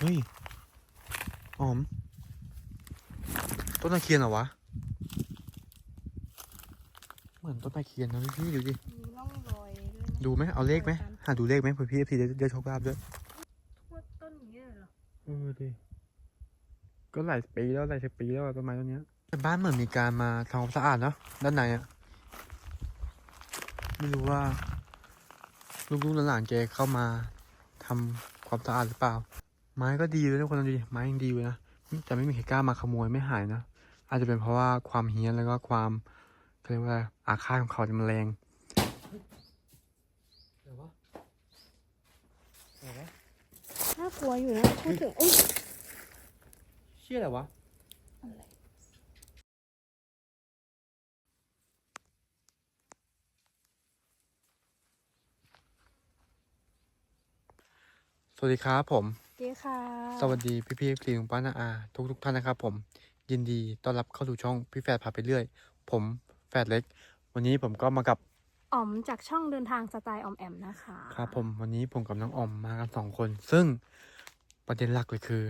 เฮ้ยออม ต้นตะเคียนเหรอวะ เหมือนต้นตะเคียนนะพี่พี่ดูดิ มีร่องรอยด้วยนะดูไหมเอาเลขไหมหาดูเลขไหมเผื่อพี่พี่ได้ได้โชคลาภด้วยพวกต้นอย่างเงี้ยเหรอเออดิก็หลายปีแล้วหลายสิบปีแล้วอะต้นไม้ต้นเนี้ยแต่บ้านเหมือนมีการมาทำความสะอาดเนาะด้านในอะไม่รู้ว่าลูกๆหลานๆแกเข้ามาทำความสะอาดหรือเปล่า ไม้ก็ดีเลยทุกคนดูดิไม้ยังดีเลยนะแต่ไม่มีใครกล้ามาขโมยไม่หายนะอาจจะเป็นเพราะว่าความเฮี้ยนแล้วก็ความเขาเรียกว่าอะไรอาฆาตของเขาจะมันแรงเดี๋ยววะเดี๋ยววะน่ากลัวอยู่นะพูดถึงเอ้ยเชี่ยอะไรวะอะไรสวัสดีครับผม เจ๊ค่ะ สวัสดีพี่พี่พี่ลุงป้านาอา ทุกทุกๆท่านนะครับ ผม ยินดีต้อนรับเข้าสู่ช่องพี่แฝดพาไปเรื่อย ผมแฝดเล็ก วันนี้ผมก็มากับอ๋อมจากช่องเดินทางสไตล์ออมแอมนะคะครับผมวันนี้ผมกับน้องออมมากันสองคน ซึ่งประเด็นหลักเลยคือ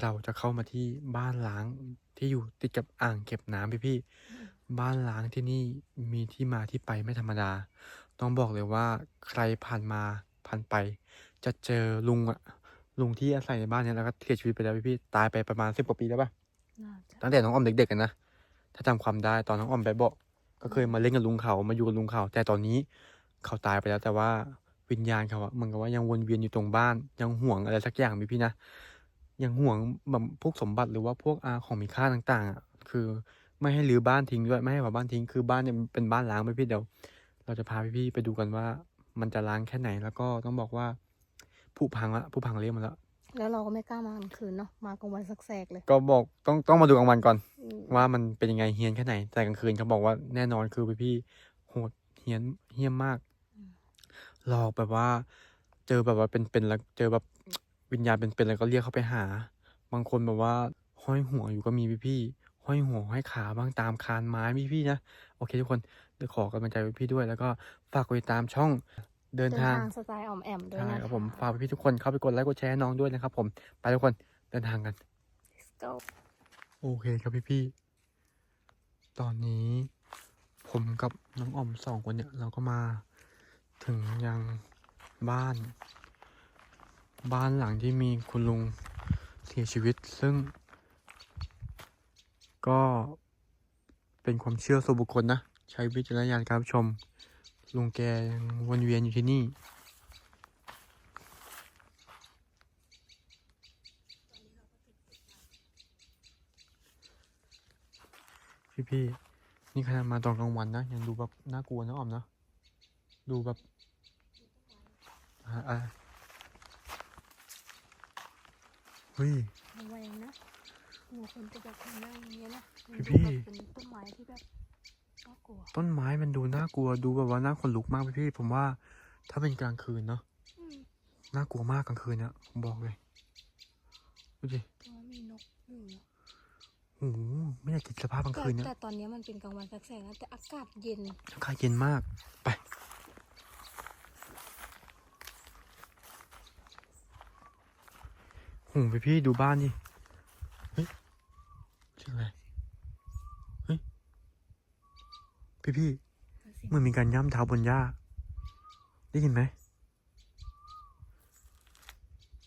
เราจะเข้ามาที่บ้านล้างที่อยู่ติดกับอ่างเก็บน้ำพี่พี่ๆบ้านล้างที่นี่มีที่มาที่ไปไม่ธรรมดา ต้องบอกเลยว่าใครผ่านมาผ่านไป จะเจอลุงอะ ลุงที่อาศัยในบ้านเนี้แล้วก็เสียชีวิตไปแล้วพี่พี่ๆตายไปประมาณสิบกว่าปีแล้วปะน่าจะตั้งแต่น้องออมเด็กๆกันนะถ้าจำความได้ตอนน้องออมไปบอกก็เคยมาเล่นกับลุงเขามาอยู่กับลุงเขาแต่ตอนนี้เขาตายไปแล้วแต่ว่าวิญญาณเขาอะเหมันกับว่ายังวนเวียนอยู่ตรงบ้าน ยังห่วงอะไรสักอย่างพี่พี่ๆนะยังห่วงแบบพวกสมบัติหรือว่าพวกอาของมีค่าต่างๆอะคือไม่ให้รื้อบ้านทิ้งด้วยไม่ให้เผาบ้านทิ้งคือบ้านเนี่ยมันเป็นบ้านล้างพี่พี่ๆเดี๋ยว เราจะพาพี่พี่ๆไปดูกันว่า มันจะล้างแค่ไหนแล้วก็ต้องบอกว่า ผุพังละผุพังเรียบหมาแล้ว แล้วเราก็ไม่กล้ามากลางคืนเนาะมากลางวันสักแสกๆเลย ก็บอกต้องต้องมาดูกลางวันก่อนอืมว่ามันเป็นยังไงเฮี้ยนแค่ไหน แต่กลางคืนเขาบอกว่าแน่นอนคือพี่พี่ๆโหดเฮี้ยนเฮี้ยมมากหลอกแบบว่า เจอแบบว่าเป็นเป็นแล้วเจอแบบวิญญาณเป็นเป็นแล้วก็เรียกเขาไปหา บางคนแบบว่าห้อยหัวอยู่ก็มีพี่พี่ๆห้อยหัวห้อยขาบ้างตามคานไม้พี่พี่ๆนะโอเคทุกคนเดี๋ยวขอกำลังใจพี่พี่ๆด้วย แล้วก็ฝากกดติดตามช่อง เดินเดินทางทางสไตล์ออมแอมด้วยใช่นะะครับผมฝากพี่ๆทุกคนเข้าไปกดไลค์กดแชร์ให้น้องด้วยนะครับ ผมไปทุกคนเดินทางกัน Let's go โอเคครับพี่พี่ๆตอนนี้ผมกับน้องออมสองคนเนี่ย เราก็มาถึงยังบ้าน บ้านหลังที่มีคุณลุงเสียชีวิต ซึ่ง ก็เป็นความเชื่อส่วนบุคคลนะ ใช้วิจารณญาณการรับชม ลุงแกยังวนเวียนอยู่ที่นี่ พี่พี่ๆนี่ขนาดมาตอนกลางวันนะ ยังดูแบบน่ากลัวนะออมนะ ดูแบบอะอะไรเฮ้ยระแวงนะหัวคนจะแบบทำหน้าอย่างเงี้ยนะมันพี่ดูพี่แบบเป็นต้นไม้ที่แบบน่ากลัว ต้นไม้มันดูน่ากลัวดูแบบว่าน่าขนลุกมากพี่พี่ๆผมว่า ถ้าเป็นกลางคืนเนาะอืมน่ากลัวมากกลางคืนเนี่ยผมบอกเลยดูดิแต่ว่ามีนกอยู่นะโอ้โหไม่อยากคิดสภาพกลางแต่คืนเนี่ยแต่ตอนนี้มันเป็นกลางวันแสกๆนะแต่อากาศเย็น อากาศเย็นมากไปโหพี่พี่ๆดูบ้านดิ เฮ้ยเสียงอะไร เฮ้ย พี่พี่ๆเหมือนมีการย่ำเท้าบนหญ้า ได้ยินไหม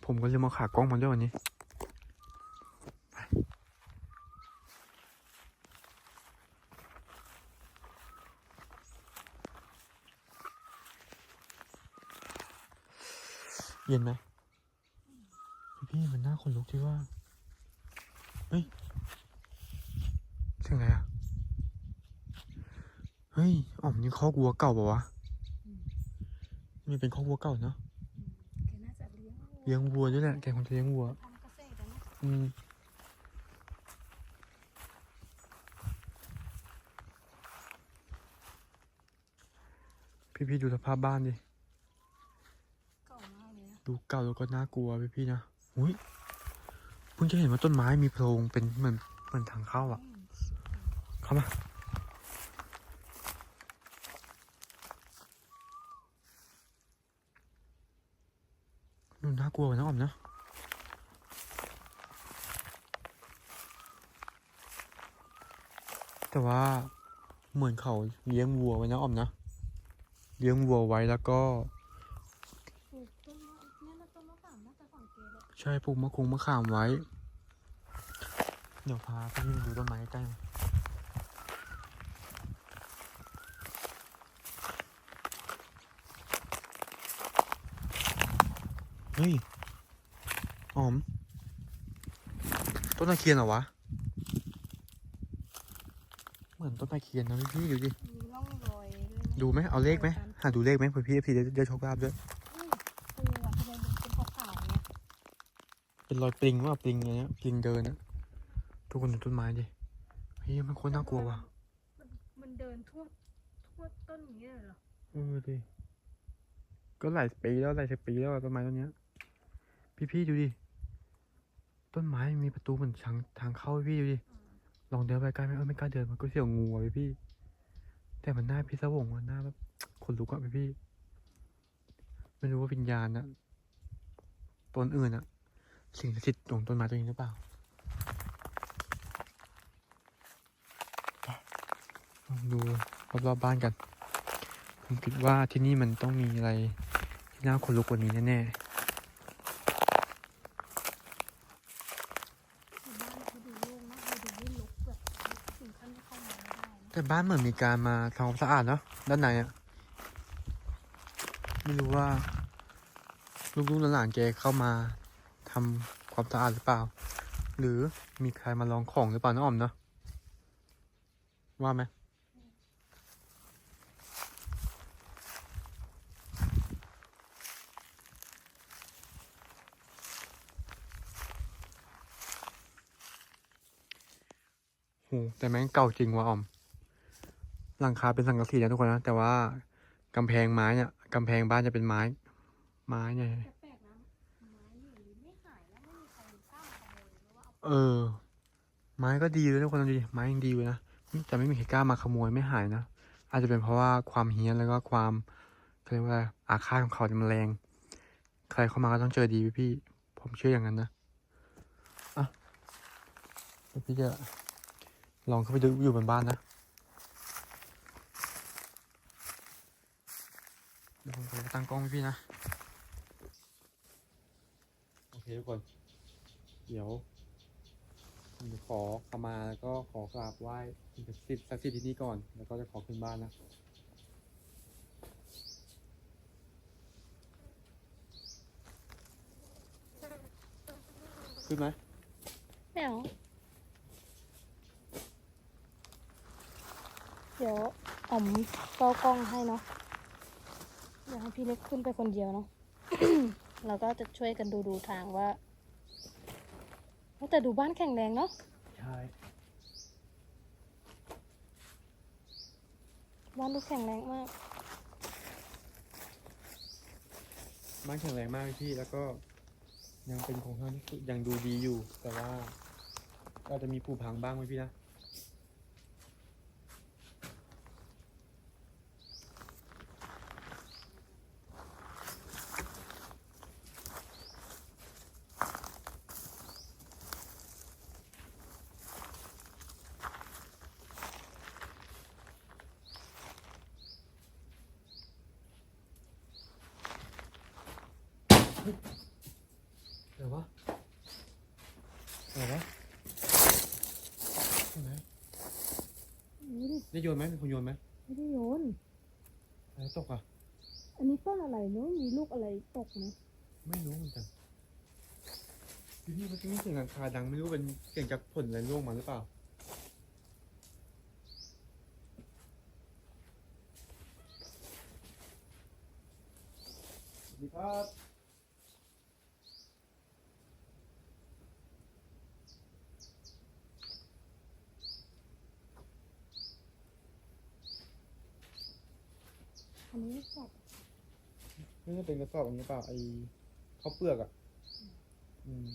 ผมก็เลยมาขากล้องมาด้วยวันนี้ไปเย็นไหมพี่พี่มันน่าขนลุกที่ว่า เฮ้ยเสียงอะไรอะ เฮ้ยอ๋อมนี่คอกวัวเก่าเปล่าวะอืมมันเป็นคอกวัวเก่าเนาะแกน่าจะเลี้ยงเลี้ยงวัวด้วยแหละแกคงจะเลี้ยงวัวทำเกษตรอะนะอืมพี่พี่ๆดูสภาพบ้านดิเก่ามากเลยนะดูเก่าแล้วก็น่ากลัวพี่พี่ๆนะอุ้ยเพิ่งจะเห็นว่าต้นไม้มีโพรงเป็นเหมือนเหมือนทางเข้าอะอืมเข้ามา ลัวนะอมเนาะแต่ว่าเหมือนเขาเลี้ยงวัวไว้นะอมนะ เลี้ยงวัวไว้แล้วก็ใช่ปลูกมะคุงมะขามไว้ เดี๋ยวพาไปดูต้นไม้ใกล้ เฮ้ยออม ต้นตะเคียนเหรอวะ เหมือนต้นตะเคียนนะพี่ๆดูดิมีร่องรอยด้วยนะดูไหมเอาเลขไหมหาดูเลขไหมเผื่อพี่เอฟซีได้โชคลาภด้วยอืมคือแบบทำไมมันเป็นขาวๆเนี่ยเป็นรอยปลิงว่าปลิงอะไรเงี้ยปลิงเดินนะทุกคนดูต้นไม้ดิเฮ้ยมันโคตรน่ากลัวว่ะมันมันเดินทั่วทั่วต้นอย่างเงี้ยเหรอ เออดิก็หลายปีแล้วหลายสิบปีแล้วอะต้นไม้ต้นเนี้ย พี่ๆดูดิ ต้นไม้มีประตูเหมือนทางทางเข้าพี่ดูดิ ลองเดินไปใกล้ไหมเออไม่กล้าเดินมันก็เสียวงูอะพี่ๆแต่มันน่าพิศวงมันน่าแบบขนลุกอะพี่ๆไม่รู้ว่าวิญญาณนะตนอื่นอะสิ่งศักดิ์สิทธิ์ของต้นไม้ตัวนี้หรือเปล่าลองดูรอบๆบ้านกัน ผมคิดว่าที่นี่มันต้องมีอะไรที่น่าขนลุกกว่านี้แน่แต่บ้านเขาดูโล่งนะเขาดูไม่รกแบบถึงขั้นที่เข้ามาไม่ได้นะ ๆ แต่บ้านเหมือนมีการมาทำความสะอาดเนาะด้านในอะไม่รู้ว่า ลูกๆหลานๆแกเข้ามาทำความสะอาดหรือเปล่า หรือมีใครมาลองของหรือเปล่าน้องออมเนาะว่าไหมโหแต่แม่งเก่าจริงว่ะออม หลังคาเป็นสังกะสีนะทุกคนนะ แต่ว่ากำแพงไม้เนี่ยกำแพงบ้านจะเป็นไม้ ไม้เนี่ยแต่แปลกนะไม้อยู่ดีไม่หายแล้วไม่มีใครกล้ามาขโมยหรือว่าเอาเออ ไม้ก็ดีเลยทุกคนดูดิไม้ยังดีเลยนะแต่ไม่มีใครกล้ามาขโมยไม่หายนะอาจจะเป็นเพราะว่าความเฮี้ยนแล้วก็ความเขาเรียกว่าอะไรอาฆาตของเขาเนี่ยมันแรง ใครเข้ามาก็ต้องเจอดีพี่พี่ๆผมเชื่ออย่างนั้นนะอะเดี๋ยวพี่จะลองเข้าไปดูอยู่บนบ้านนะ ดี๋ยวผมขอตั้งกล้องให้พี่นะ โอเคทุกคน เดี๋ยวผมจะขอขมาแล้วก็ขอกราบไหว้สิ่งศักดิ์สิทธิ์ศักดิ์สิทธิ์ที่นี่ก่อน แล้วก็จะขอขึ้นบ้านนะขึ้นไหมไม่เอาเดี๋ยวอ๋อมเฝ้ากล้องให้เนาะ อยากให้พี่เล็กขึ้นไปคนเดียวเนาะ เราก็จะช่วยกันดูดูทางว่าแต่ดูบ้านแข็งแรงเนาะ ใช่ บ้านดูแข็งแรงมาก บ้านแข็งแรงมากพี่ แล้วก็ยังเป็นโครงสร้างที่คือยังดูดีอยู่ แต่ว่าก็จะมีผุพังบ้างไหมพี่นะ เดี๋ยววะเดี๋ยววะใช่ไหมนี่ดิได้โยนไหมมีคนโยนไหมไม่ได้โยนอะไรตกอะ อันนี้ต้นอะไรเนาะมีลูกอะไรตกไหมไม่รู้เหมือนกันพี่พี่เมื่อกี้มีเสียงหลังคาดังไม่รู้เป็นเสียงจากผลอะไรร่วงมาหรือเปล่าสวัสดีครับ อันนี้สอบ ไม่ใช่เป็นกระสอบอันนี้เปล่าไอ้ข้าวเปลือกอะ อืม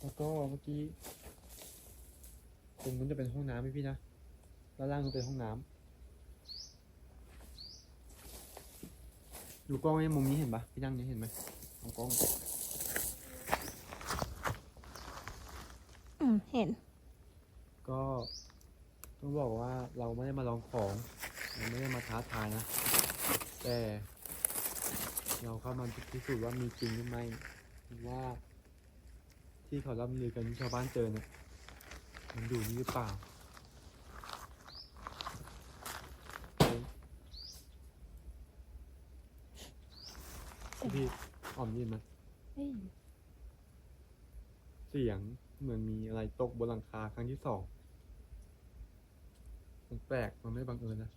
แล้วก็เมื่อกี้ตรงนู้นจะเป็นห้องน้ำไหมพี่นะด้านล่างนู้นเป็นห้องน้ำดูกล้องไอ้มุมนี้เห็นปะพี่นั่งนี้เห็นไหมเอากล้อง อืม เห็น ก็ต้องบอกว่าเราไม่ได้มาลองของเราไม่ได้มาท้าทายนะ แต่เราเข้ามาพิสูจน์ว่ามีจริงหรือไม่ว่า ที่เขาล่ำลือกันชาวบ้านเจอเนี่ยมันอยู่นี่หรือเปล่าพี่อ่อมยินไหมเฮ้ยเสียงเหมือนมีอะไรตกบนหลังคาครั้งที่สองมันแปลกมันไม่บังเอิญนะ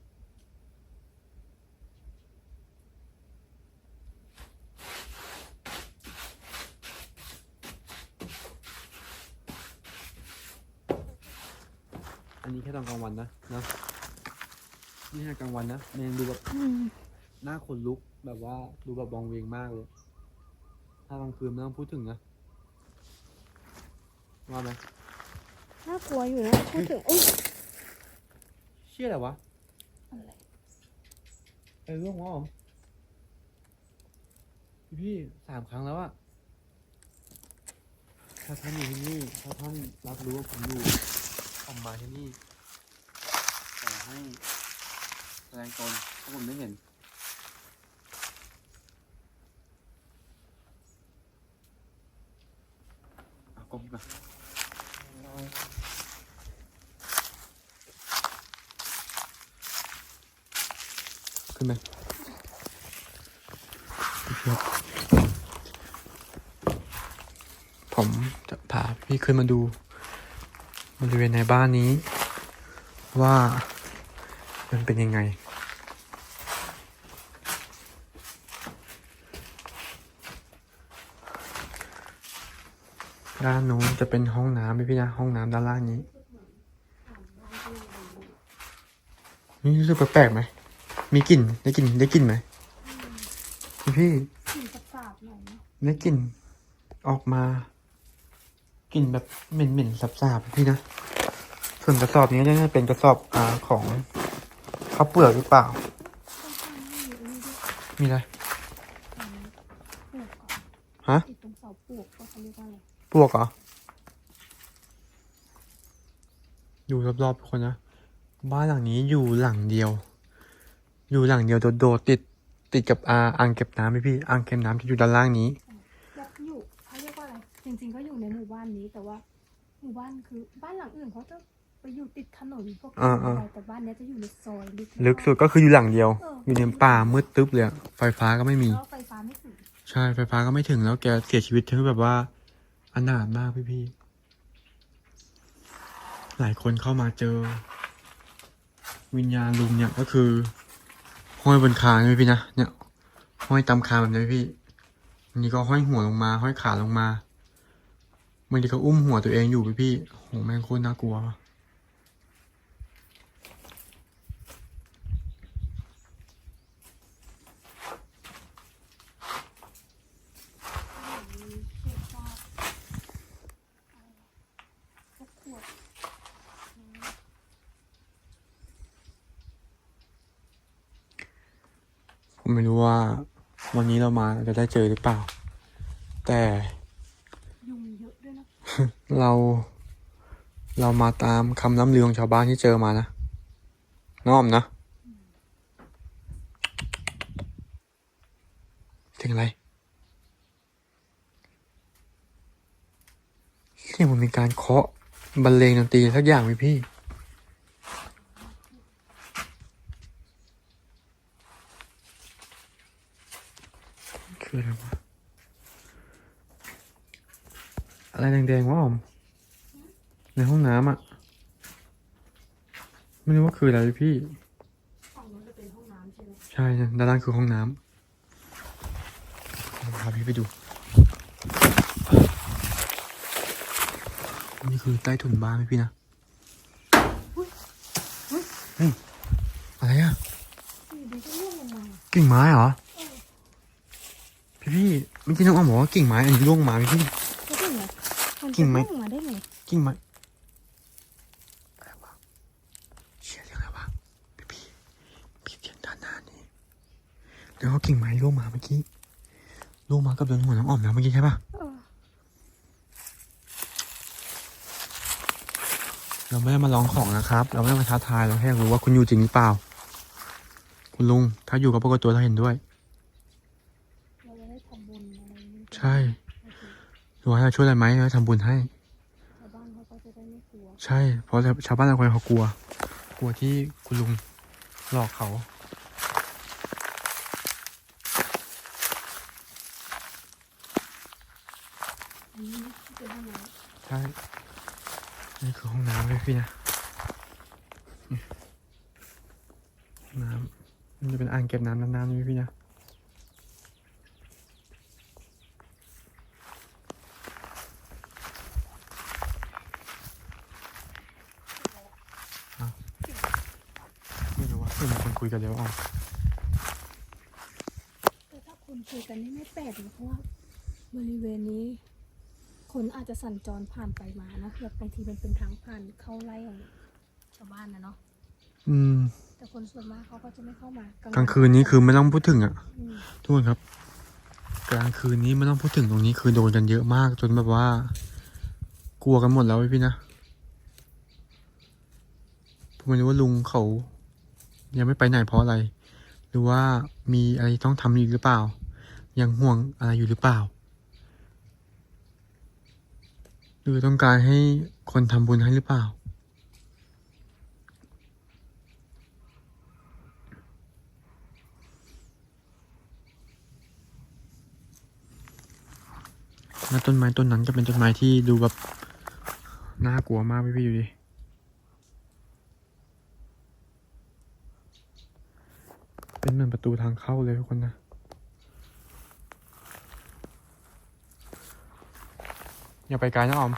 อันนี้แค่ตอนกลางวันนะนะนี่แค่กลางวันนะมันยังดูแบบอืมหน้าขนลุกแบบว่าดูแบบวองเวงมากเลย ถ้ากลางคืนไม่ต้องพูดถึงนะว่าไหมน่ากลัวอยู่นะพูดถึงเอ้ยเชี่ยอะไรวะอะไรไอ้เรื่องว่าผมพี่พี่สามครั้งแล้วอะถ้าท่านอยู่ที่นี่ถ้าท่านรับรู้ว่าผมอยู่ผมมาที่นี่ขอ ให้แสดงตนถ้าะผมไม่เห็น เอากล้องมาขึ้นไหมผมจะพาพี่ขึ้นมาดูบริเวณในบ้านนี้ว่า มันเป็นยังไง ด้านนู้นจะเป็นห้องน้ำพี่พี่นะ ห้องน้ำด้านล่างนี้ นี่รู้สึกแปลกๆไหม มีกลิ่น ได้กลิ่น ได้กลิ่นไหม พี่พี่กลิ่นสาบๆหน่อยเนาะได้กลิ่น ออกมากลิ่นแบบเหม็นๆสับๆพี่นะ ส่วนกระสอบนี้น่าจะเป็นกระสอบอ่าของ ข้าวเปลือกหรือเปล่าค่อนข้างไม่มีอันนี้ด้วยมีอะไรอันนี้ปลูกก่อนฮะ ติดตรงเสาปลูกว่าเขาเรียกว่าอะไร ปลวกเหรออยู่รอบๆทุกคนนะ บ้านหลังนี้อยู่หลังเดียว อยู่หลังเดียวโดดๆติดติดกับอ่าอ่างเก็บน้ำพี่พี่อ่างเก็บน้ำที่อยู่ด้านล่างนี้แบบอยู่เขาเรียกว่าอะไร จริง ๆ ก็อยู่ในหมู่บ้านนี้แต่ว่าหมู่บ้านคือบ้านหลังอื่นเขาจะไป อยู่ติดถนนพวกอ่าๆอะไรแต่บ้านเนี้ยจะอยู่ในซอยลึกลึกสุดก็คืออยู่หลังเดียวเอออยู่ในป่ามืดตึ๊บเลยอะไฟฟ้าก็ไม่มี แล้วไฟฟ้าไม่ถึงใช่ไฟฟ้าก็ไม่ถึงแล้วแกเสียชีวิตที่แบบว่าอนาถมากพี่พี่ๆหลายคนเข้ามาเจอ วิญญาณลุงเนี่ยก็คือ ห้อยบนคางเลยพี่นะเนี่ย ห้อยตามคางแบบนี้พี่อันนี้ก็ห้อยหัวลงมา ห้อยขาลงมาบางทีก็อุ้มหัวตัวเองอยู่พี่พี่ๆโหแม่งโคตรน่ากลัวว่ะ มีเศษซากอะไรพวกขวดน้ำ ผมไม่รู้ว่า วันนี้เรามาจะได้เจอหรือเปล่า แต่ยุงเยอะด้วยนะเรา เรามาตามคำล่ำลือของชาวบ้านที่เจอมานะน้อมนะถึงอะไรเสียงมันมีการเคาะบรรเลงดนตรีสักอย่างไหมพี่ คืออะไรวะอะไรแดงๆวะออม ในห้องน้ำอะ ไม่รู้ว่าคืออะไรพี่ฝั่งนู้นจะเป็นห้องน้ำใช่ไหมใช่นะด้านล่างคือห้องน้ำผมพาพี่ไปดู นี่คือใต้ถุนบ้านไหมพี่นะเฮ้ยอะไรอะอยู่ดีก็ร่วงลงมากิ่งไม้เหรอ พี่พี่เมื่อกี้น้องอ้อมบอกว่ากิ่งไม้อันนี้ร่วงมาพี่พี่ก็ได้ไงมันกิ่จะงไม้ร่วงมาได้ไงกิ่งไม้อะไรวะเชี่ยเสียงอะไรวะพี่พี่พี่เสียงด้านหน้านี่แล้วก็กิ่งไม้ร่วงมาเมื่อกี้ร่วงมากับโดนหัวน้องอ้อมแล้วเมื่อกี้ใช่ปะเออเราไม่ได้มาลองของนะครับ เราไม่ได้มาท้าทายเราแค่อยากรู้ว่าคุณอยู่จริงหรือเปล่า คุณลุงถ้าอยู่ก็ปรากฏตัวถ้าเห็นด้วย เราจะได้ทำบุญอะไรอย่างนี้ ใช่หรือว่าเราช่วยอะไรไหมเราทำบุญให้ ชาวบ้านเขาก็จะได้ไม่กลัวใช่ เพราะชาวบ้านบางคนเขากลัว กลัวที่คุณลุงหลอกเขา อันนี้เป็นห้องน้ใช่ นี่คือห้องน้ำเลยพี่นะนี่ห้องน้ำมันจะเป็นอ่างเก็บน้ำน้ำๆนี่พี่นะ ไม่รู้ว่าเพื่อนคนคุ ยกันเร็วอะำแต่ถ้าคนคุยกันนี่ไม่แปลกนะเพราะว่าบริเวณนี้ คนอาจจะสัญจรผ่านไปมานะแบบบางทีมันเป็นทางผ่านเข้าไร่ของชาวบ้านนะเนาะอืม แต่คนส่วนมากเขาก็จะไม่เข้ามากลางคืนนี้คือไม่ต้องพูดถึงอะอืมทุกคนครับ กลางคืนนี้ไม่ต้องพูดถึงตรงนี้คือโดนกันเยอะมาก จนแบบว่า กลัวกันหมดแล้วพี่นะผมไม่รู้ว่าลุงเขา ยังไม่ไปไหนเพราะอะไร หรือว่ามีอะไรต้องทำอีกหรือเปล่า ยังห่วงอะไรอยู่หรือเปล่า หรือต้องการให้คนทำบุญให้หรือเปล่าแล้วต้นไม้ต้นนั้นก็เป็นต้นไม้ที่ดูแบบน่ากลัวมากพี่พี่ดูดิ เป็นเหมือนประตูทางเข้าเลยทุกคนนะ อย่าไปไกลนะออม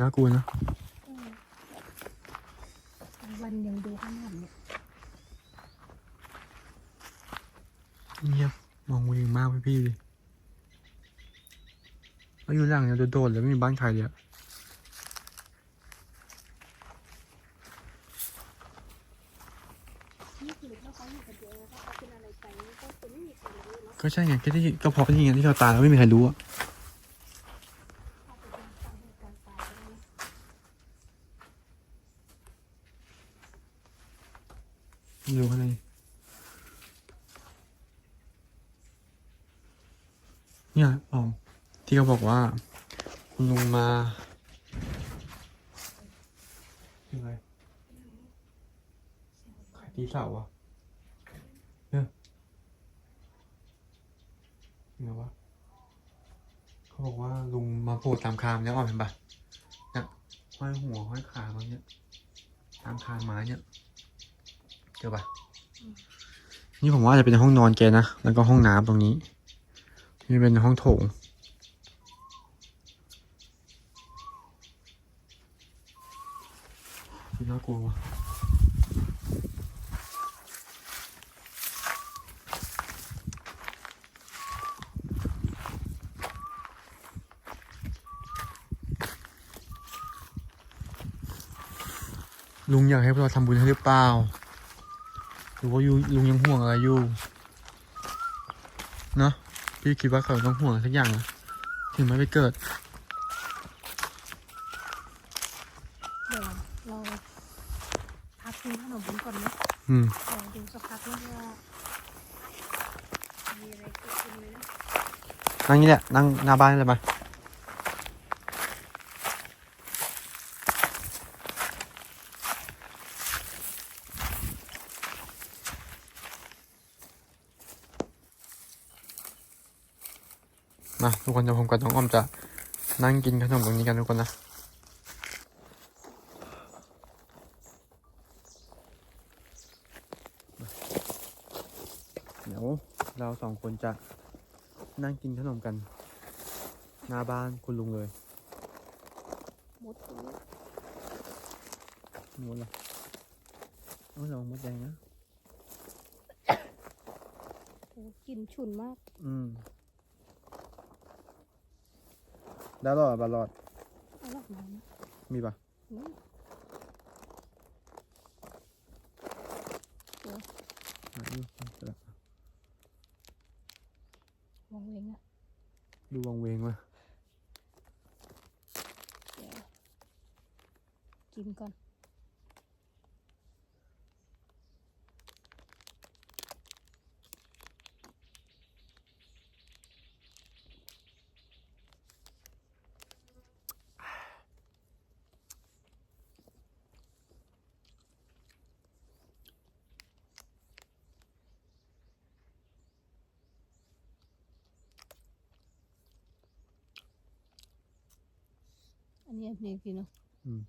น่ากลัวนะอืมวันยังดูข้างหลังเนี่ยเงียบมองวิวมากพี่พี่ดิแล้วอยู่หลังเนี่ยโดดๆเลยไม่มีบ้านใครเลยอะนี่คือถ้าเขาอยู่คนเดียวแล้วถ้าเขาเป็นอะไรไปนี่ก็จะไม่มีใครรู้เนาะก็ใช่ไงก็ที่ก็เพราะที่ไงที่เราตายแล้วไม่มีใครรู้อะ อาจจะเป็นสาเหตุการตายก็ได้นะ ไม่รู้อะไรเนี่ยอ๋อที่เขาบอกว่า คุณลุงมายังไงใครตีเสาอะเนี่ยยังไงวะเขาบอกว่าลุงมาโผล่ตามคามเนี่ยอ่อนเห็นปะเนี่ยห้อยหัวห้อยขามาเนี่ยตามคานไม้เนี่ย เจอปะนี่ผมว่าจะเป็นห้องนอนแกนะ แล้วก็ห้องน้ำตรงนี้ นี่เป็นห้องโถง น่ากลัววะลุงอยากให้พวกเราทำบุญให้หรือเปล่า หรือว่าอยู่ลุงยังห่วงอะไรอยู่เนอะพี่คิดว่าเขาต้องห่วงอะไรสักอย่างนะถึงไม่ไปเกิดเดี๋ยวเราพักกินขนมกันก่อนนะอืมเดี๋ยวดูสักพักนึงว่ามีอะไรเกิดขึ้นไหมนะนั่งนี่แหละนั่งหน้าบ้านนี่เลยมา มาทุกคนเดี๋ยวผมกับน้องอ้อมจะนั่งกินขนมตรงนี้กันทุกคนนะเดี๋ยวเราสองคนจะนั่งกินขนมกัน หน้าบ้านคุณลุงเลยมดตรงนี้หมดเลยเอาลองมดแดงนะอ้กลิ่นฉุนมาก อืม ได้หรอบาลอด เอาหลักมานะมีปะอืมเดี๋ยวอะนี่เสร็จละมองเวงอะดูวังเวงวะเดี๋ยวกินก่อน อันนี้อันนี้กินเนาะอืม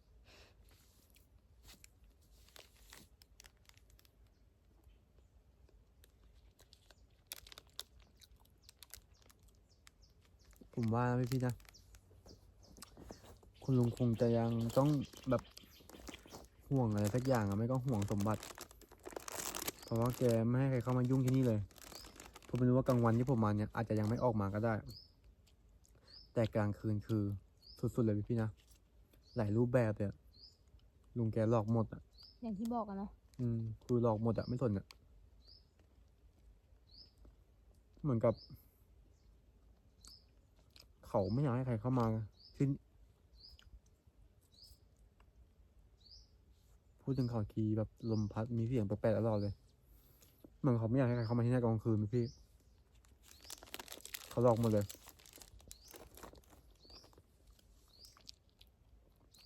ผมว่านะพี่พี่นะ คุณลุงคงจะยังต้องแบบห่วงอะไรสักอย่างอะไม่ก็ห่วงสมบัติ เพราะว่าแกไม่ให้ใครเข้ามายุ่งที่นี่เลย ผมไม่รู้ว่ากลางวันที่ผมมาเนี่ยอาจจะยังไม่ออกมาก็ได้ แต่กลางคืนคือ สุดๆเลยพี่พี่ๆนะ หลายรูปแบบเลยอะลุงแกหลอกหมดอะ อย่างที่บอกอะเนาะอืม คือหลอกหมดอะ ไม่สนอะ เหมือนกับ เขาไม่อยากให้ใครเข้ามาที่พูดถึงเขาทีแบบลมพัดมีเสียงแปลกๆตลอดเลย เหมือนเขาไม่อยากให้ใครเข้ามาที่นี่กลางคืนพี่ เขาหลอกหมดเลย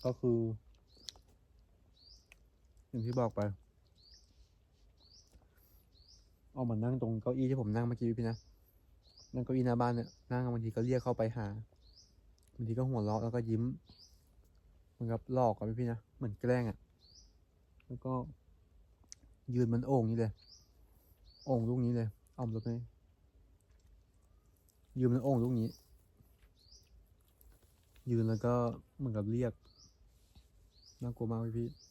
ก็คือ อย่างที่บอกไปออกมานั่งตรงเก้าอี้ที่ผมนั่งเมื่อกี้พี่นะ นั่งเก้าอี้หน้าบ้านเนี่ย นั่งบางทีก็เรียกเข้าไปหา บางทีก็หัวเราะแล้วก็ยิ้ม เหมือนกับหลอกอะพี่นะ เหมือนแกล้งอะแล้วก็ ยืนมันโอ่งนี่เลย โอ่งลูกนี้เลย เอาลูกนี้ยืนมันโอ่งลูกนี้ ยืนแล้วก็เหมือนกับเรียก น่ากลัวมากพี่พี่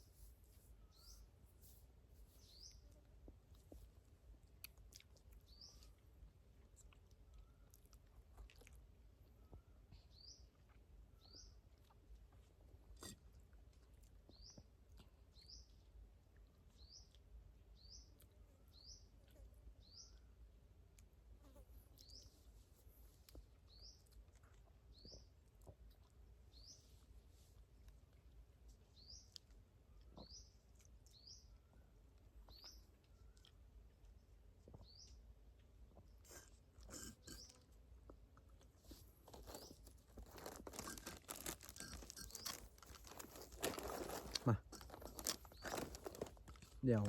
เดี๋ยว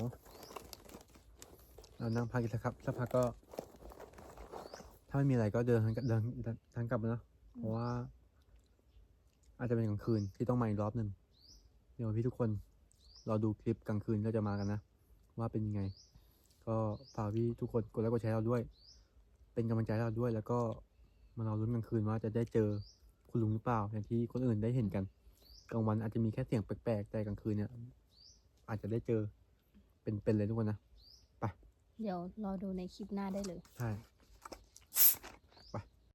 เรานั่งพักอีกสักครับสักพักก็ ถ้าไม่มีอะไรก็เดินทางเดินเดินทางกลับนะ เพราะว่า อาจจะเป็นกลางคืนที่ต้องมาอีกรอบหนึ่งเดี๋ยวพี่ทุกคนรอดูคลิปกลางคืนก็จะมากันนะ ว่าเป็นยังไง ก็ฝากพี่ทุกคนกดไลค์กดแชร์เราด้วย เป็นกำลังใจเราด้วย แล้วก็มาเรอลุ้นกลางคืนว่าจะได้เจอคุณลุงหรือเปล่าอย่างที่คนอื่นได้เห็นกันกลางวันอาจจะมีแค่เสียงแปลกๆแต่กลางคืนเนี่ย อาจจะได้เจอ เป็นๆเลยทุกคนนะ เดี๋ยวรอดูในคลิปหน้าได้เลย ใช่